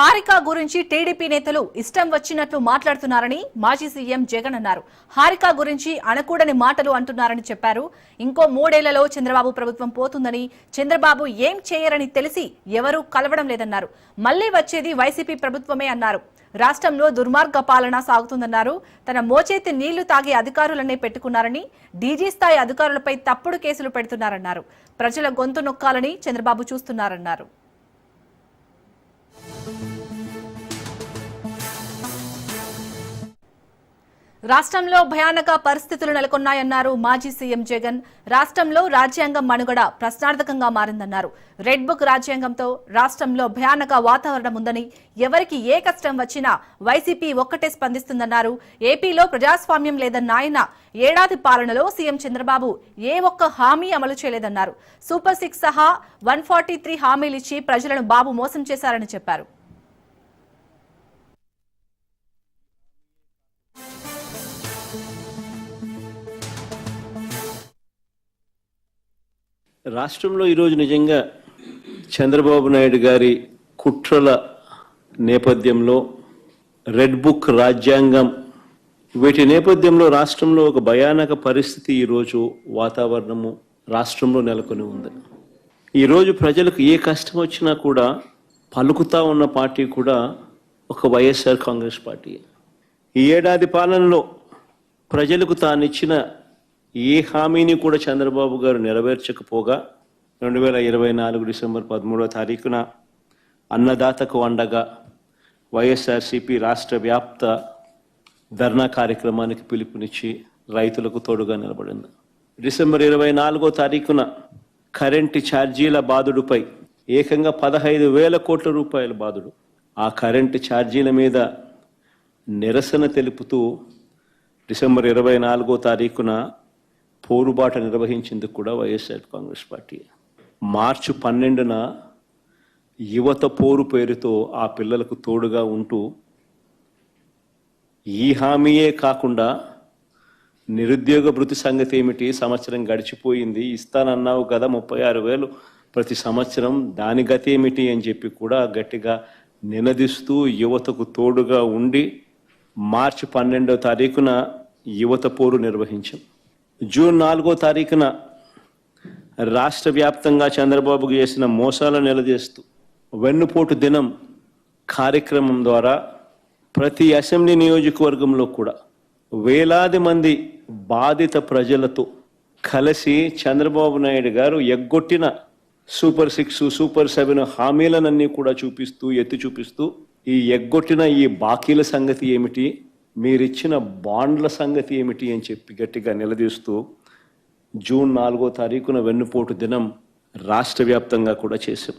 హారిక గురించి టీడీపీ నేతలు ఇష్టం వచ్చినట్లు మాట్లాడుతున్నారని మాజీ సీఎం జగన్ అన్నారు. హారిక గురించి అనకూడని మాటలు అంటున్నారని చెప్పారు. ఇంకో మూడేళ్ళలో చంద్రబాబు ప్రభుత్వం పోతుందని చంద్రబాబు ఏం చేయరని తెలిసి ఎవరూ కలవడం లేదన్నారు. మళ్ళీ వచ్చేది వైసీపీ ప్రభుత్వమే అన్నారు. రాష్ట్రంలో దుర్మార్గ పాలన సాగుతుందన్నారు. తన మోచేతి నీళ్ళు తాగే అధికారులనే పెట్టుకున్నారని డీజీ స్థాయి అధికారులపై తప్పుడు కేసులు పెడుతున్నారన్నారు. ప్రజల గొంతు నొక్కాలని చంద్రబాబు చూస్తున్నారన్నారు. రాష్ట్రంలో భయానక పరిస్థితులు నెలకొన్నాయన్నారు మాజీ సీఎం జగన్. రాష్ట్రంలో రాజ్యాంగం మనుగడ ప్రశ్నార్థకంగా మారిందన్నారు. రెడ్ బుక్ రాజ్యాంగంతో రాష్ట్రంలో భయానక వాతావరణం ఉందని ఎవరికి ఏ కష్టం వచ్చినా వైసీపీ ఒక్కటే స్పందిస్తుందన్నారు. ఏపీలో ప్రజాస్వామ్యం లేదన్న ఆయన ఏడాది పాలనలో సీఎం చంద్రబాబు ఏ ఒక్క హామీ అమలు చేయలేదన్నారు. సూపర్ సిక్స్ సహా వన్ ఫార్టీ త్రీ హామీలిచ్చి ప్రజలను బాబు మోసం చేశారని చెప్పారు. రాష్ట్రంలో ఈరోజు నిజంగా చంద్రబాబు నాయుడు గారి కుట్రల నేపథ్యంలో రెడ్ బుక్ రాజ్యాంగం వీటి నేపథ్యంలో రాష్ట్రంలో ఒక భయానక పరిస్థితి ఈరోజు వాతావరణము రాష్ట్రంలో నెలకొని ఉంది. ఈరోజు ప్రజలకు ఏ కష్టం వచ్చినా కూడా పలుకుతా ఉన్న పార్టీ కూడా ఒక వైఎస్ఆర్ కాంగ్రెస్ పార్టీ. ఈ ఏడాది పాలనలో ప్రజలకు తానిచ్చిన ఏ హామీని కూడా చంద్రబాబు గారు నెరవేర్చకపోగా రెండు వేల ఇరవై నాలుగు డిసెంబర్ పదమూడవ తారీఖున అన్నదాతకు అండగా వైఎస్ఆర్సిపి రాష్ట్ర వ్యాప్త ధర్నా కార్యక్రమానికి పిలుపునిచ్చి రైతులకు తోడుగా నిలబడింది. డిసెంబర్ ఇరవై నాలుగో తారీఖున కరెంటు ఛార్జీల బాధుడుపై ఏకంగా పదహైదు వేల కోట్ల రూపాయల బాధుడు ఆ కరెంటు ఛార్జీల మీద నిరసన తెలుపుతూ డిసెంబర్ ఇరవై నాలుగో తారీఖున పోరుబాట నిర్వహించేందుకు కూడా వైఎస్ఆర్ కాంగ్రెస్ పార్టీ. మార్చి పన్నెండున యువత పోరు పేరుతో ఆ పిల్లలకు తోడుగా ఉంటూ ఈ హామీయే కాకుండా నిరుద్యోగ భృతి సంగతి ఏమిటి? సంవత్సరం గడిచిపోయింది. ఇస్తానన్నావు కదా ముప్పై ఆరు వేలు. ప్రతి సంవత్సరం దాని గతి ఏమిటి అని చెప్పి కూడా గట్టిగా నినదిస్తూ యువతకు తోడుగా ఉండి మార్చి పన్నెండవ తారీఖున యువత పోరు నిర్వహించాం. జూన్ నాలుగో తారీఖున రాష్ట్ర వ్యాప్తంగా చంద్రబాబుకు చేసిన మోసాలను నిలదీస్తూ వెన్నుపోటు దినం కార్యక్రమం ద్వారా ప్రతి అసెంబ్లీ నియోజకవర్గంలో కూడా వేలాది మంది బాధిత ప్రజలతో కలిసి చంద్రబాబు నాయుడు గారు ఎగ్గొట్టిన సూపర్ సిక్స్ సూపర్ సెవెన్ హామీలనన్నీ కూడా చూపిస్తూ ఎత్తి చూపిస్తూ ఈ ఎగ్గొట్టిన ఈ బాకీల సంగతి ఏమిటి? మీరిచ్చిన బాండ్ల సంగతి ఏమిటి అని చెప్పి గట్టిగా నిలదీస్తూ జూన్ నాలుగో తారీఖున వెన్నుపోటు దినం రాష్ట్ర వ్యాప్తంగా కూడా చేశాం.